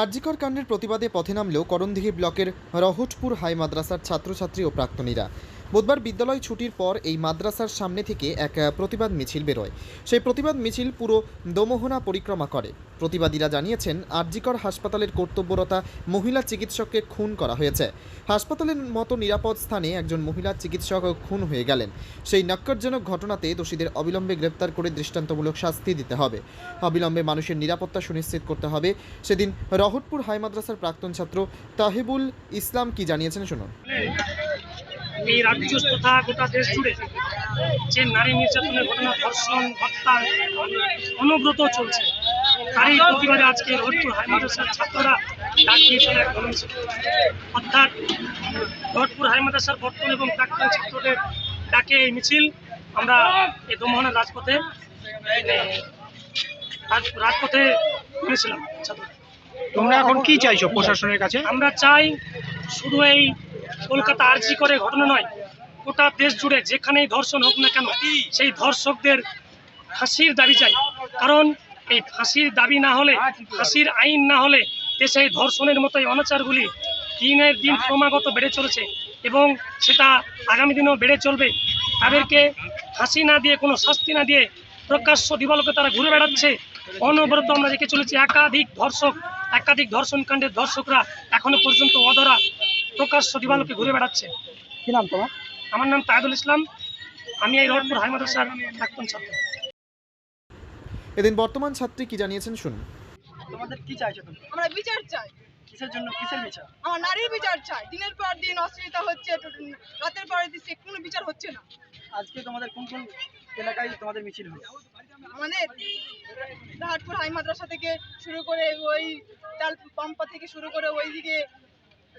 আরজিকর কাণ্ডের প্রতিবাদে পথে নামলেও করণদিঘি ব্লকের রহটপুর হাই মাদ্রাসার ছাত্রছাত্রী ও প্রাক্তনীরা। বুধবার বিদ্যালয় ছুটির পর এই মাদ্রাসার সামনে থেকে এক প্রতিবাদ মিছিল বেরোয়। সেই প্রতিবাদ মিছিল পুরো দোমোহনা পরিক্রমা করে। প্রতিবাদীরা জানিয়েছেন, আরজিকর হাসপাতালের কর্তব্যরতা মহিলা চিকিৎসককে খুন করা হয়েছে। হাসপাতালের মতো নিরাপদ স্থানে একজন মহিলা চিকিৎসক খুন হয়ে গেলেন। সেই নক্করজনক ঘটনাতে দোষীদের অবিলম্বে গ্রেপ্তার করে দৃষ্টান্তমূলক শাস্তি দিতে হবে। অবিলম্বে মানুষের নিরাপত্তা সুনিশ্চিত করতে হবে। সেদিন রহটপুর হাই মাদ্রাসার প্রাক্তন ছাত্র তাহিবুল ইসলাম কি জানিয়েছেন শুনুন। এই রাজ্য তথা গোটা দেশ জুড়ে যে নারী নির্যাতনের ঘটনা ধর্ষণ হত্যা অনব্রত চলছে তারই প্রতিবাদে আজকে রোডপুর হাই মাদ্রাসার ছাত্ররা ডাক দিয়েছিল এক কর্মসূচি অর্থাৎ রোডপুর হাই মাদ্রাসার বর্তমান এবং প্রাক্তন ছাত্রদের ডাকে এই মিছিল। আমরা এই দমোহনের রাজপথে রাজপথে নিয়েছিলাম ছাত্র তোমরা এখন কি চাইছো প্রশাসনের কাছে? আমরা চাই শুধু এই কলকাতা আর্জি করে ঘটনা নয়। গোটা দেশ জুড়ে যেখানেই ধর্ষণ হোক না কেন, সেই ধর্ষকদের ফাঁসির দাবি চাই। কারণ এই ফাঁসির দাবি না হলে, ফাঁসির আইন না হলে দেশে এই ধর্ষণের মতো এই অনাচারগুলি দিনের দিন ক্রমাগত বেড়ে চলেছে এবং সেটা আগামী দিনেও বেড়ে চলবে। তাদেরকে ফাঁসি না দিয়ে, কোনো শাস্তি না দিয়ে প্রকাশ্য দিবালোকে তারা ঘুরে বেড়াচ্ছে। অনবরত আমরা দেখে চলেছি একাধিক ধর্ষক, একাধিক ধর্ষণকাণ্ডের ধর্ষকরা এখনও পর্যন্ত অধরা। প্রকাশ্য দিবালোকে ঘুরে বেড়াচ্ছে। কি নাম তোমার? আমার নাম তাহেদুল ইসলাম। আমি এই রোডপুর হাই মাদ্রাসার প্রাক্তন ছাত্র। এদিন বর্তমান ছাত্রী কি জানিয়েছেন শুনুন। তোমাদের কি চাইছো তুমি? আমরা বিচার চাই। কিসের জন্য? কিসের বিচার? আমার নারীর বিচার চাই। দিনের পর দিন অশ্লীলতা হচ্ছে রাতের পর দিন সে কোনো বিচার হচ্ছে না। আজকে তোমাদের কোন কোন এলাকায় তোমাদের মিছিল হবে আমাদের রাহাটপুর হাই মাদ্রাসা থেকে শুরু করে ওই চাল পাম্পা থেকে শুরু করে ওইদিকে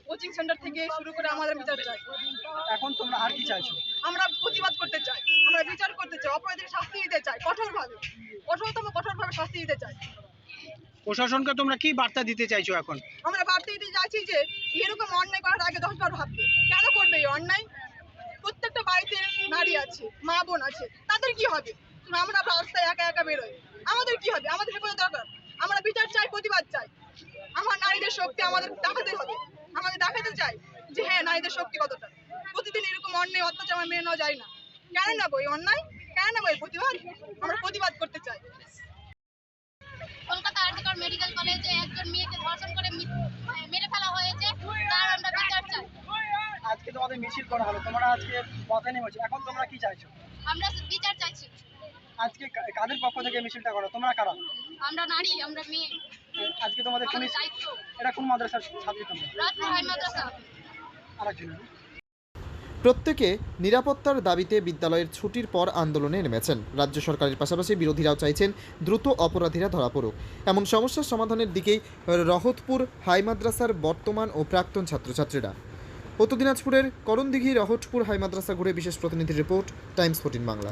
কোচিং সেন্টার থেকে শুরু করে আমাদের বিচার চাই। এখন তোমরা আর কি চাইছো? আমরা প্রতিবাদ করতে চাই। আমরা বিচার করতে চাই অপরাধীর শাস্তি দিতে চাই কঠোরভাবে। কঠোরতম কঠোরভাবে শাস্তি দিতে চাই। প্রশাসনকে তোমরা কি বার্তা দিতে চাইছো এখন? আমরা বাড়তে দিতে চাইছি যে এরকম অন্যায় করার আগে দশবার ভাববে। কেন করবে এই অন্যায়? প্রত্যেকটা বাড়িতে নারী আছে মা বোন আছে তাদের কি হবে? আমরা রাস্তায় একা একা বেরোই। আমাদের কি হবে? আমাদের হেফাজত দরকার। আমরা বিচার চাই প্রতিবাদ চাই। আমার নারীদের শক্তি আমাদের দেখাতে হবে। আমাদের দেখাতে চাই যে হ্যাঁ নারীদের শক্তি কতটা? প্রতিদিন এরকম অন্যায় অত্যাচার আমরা মেনে নেওয়া যায় না। কেন নেব এই অন্যায়? কেন নেব এই প্রতিবাদ? আমরা প্রতিবাদ করতে চাই। কলকাতা আর্টিকল মেডিকেল কলেজে একজন মেয়েকে ধর্ষণ করে মেরে ফেলা হয়েছে। তার আমরা বিচার চাই। আজকে তোমাদের মিছিল করা হলো। তোমরা আজকে পথে নেমেছো। এখন তোমরা কি চাইছো? আমরা বিচার চাইছি। আজকে কাদের পক্ষ থেকে মিছিলটা করো? তোমরা কারা? আমরা নারী আমরা মেয়ে। আজকে তোমাদের কোন এটা কোন মাদ্রাসার ছাত্রী তোমরা? আরেকজন। প্রত্যেকে নিরাপত্তার দাবিতে বিদ্যালয়ের ছুটির পর আন্দোলনে নেমেছেন। রাজ্য সরকারের পাশাপাশি বিরোধীরাও চাইছেন দ্রুত অপরাধীরা ধরা পড়ুক। এমন সমস্যার সমাধানের দিকেই রহতপুর হাই মাদ্রাসার বর্তমান ও প্রাক্তন ছাত্রছাত্রীরা। উত্তর দিনাজপুরের করণদিঘি রহটপুর হাই মাদ্রাসা ঘুরে বিশেষ প্রতিনিধির রিপোর্ট টাইমস ফোর্টিন বাংলা।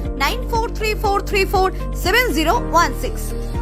9434347016